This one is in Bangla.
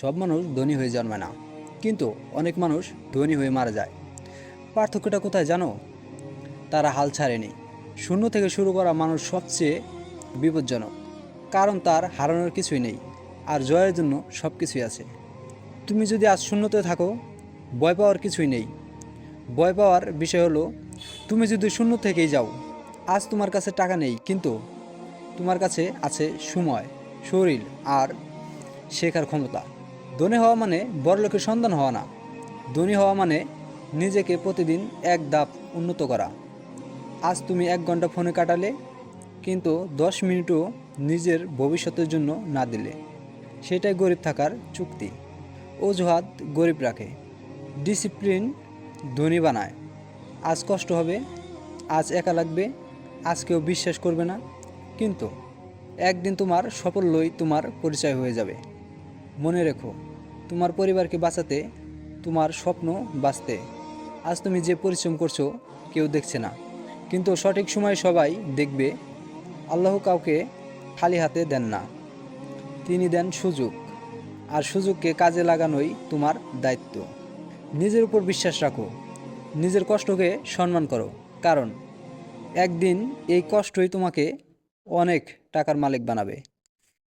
সব মানুষ ধনী হয়ে জন্মায় না। কিন্তু অনেক মানুষ ধনী হয়ে মারা যায়। পার্থক্যটা কোথায় জানো? তারা হাল ছাড়েনি। শূন্য থেকে শুরু করা মানুষ সবচেয়ে বিপজ্জনক। কারণ তার হারানোর কিছুই নেই, আর জয়ের জন্য সব কিছুই আছে। তুমি যদি আজ শূন্যতে থাকো, ভয় পাওয়ার কিছুই নেই। ভয় পাওয়ার বিষয় হলো, তুমি যদি শূন্য থেকেই যাও, আজ তোমার কাছে টাকা নেই, কিন্তু তোমার কাছে আছে সময়, শরীর আর শেখার ক্ষমতা। ধনী হওয়া মানে বড়লোকের সন্তান হওয়া না। ধনী হওয়া মানে নিজেকে প্রতিদিন এক ধাপ উন্নত করা। আজ তুমি এক ঘণ্টা ফোনে কাটালে, কিন্তু দশ মিনিটও নিজের ভবিষ্যতের জন্য না দিলে। সেটাই গরিব থাকার চুক্তি। অজুহাত গরিব রাখে। ডিসিপ্লিন ধনী বানায়। আজ কষ্ট হবে, আজ একা লাগবে, আজ কেউ বিশ্বাস করবে না। কিন্তু একদিন তোমার সাফল্যই তোমার পরিচয় হয়ে যাবে। মনে রেখো, তোমার পরিবারকে বাঁচাতে তোমার স্বপ্ন বাঁচতে। আজ তুমি যে পরিশ্রম করছ, কেউ দেখছে না। কিন্তু সঠিক সময় সবাই দেখবে, আল্লাহ কাউকে খালি হাতে দেন না। তিনি দেন সুযোগ, আর সুযোগকে কাজে লাগানোই তোমার দায়িত্ব। নিজের উপর বিশ্বাস রাখো, নিজের কষ্টকে সম্মান করো। কারণ, একদিন এই কষ্টই তোমাকে অনেক টাকার মালিক বানাবে।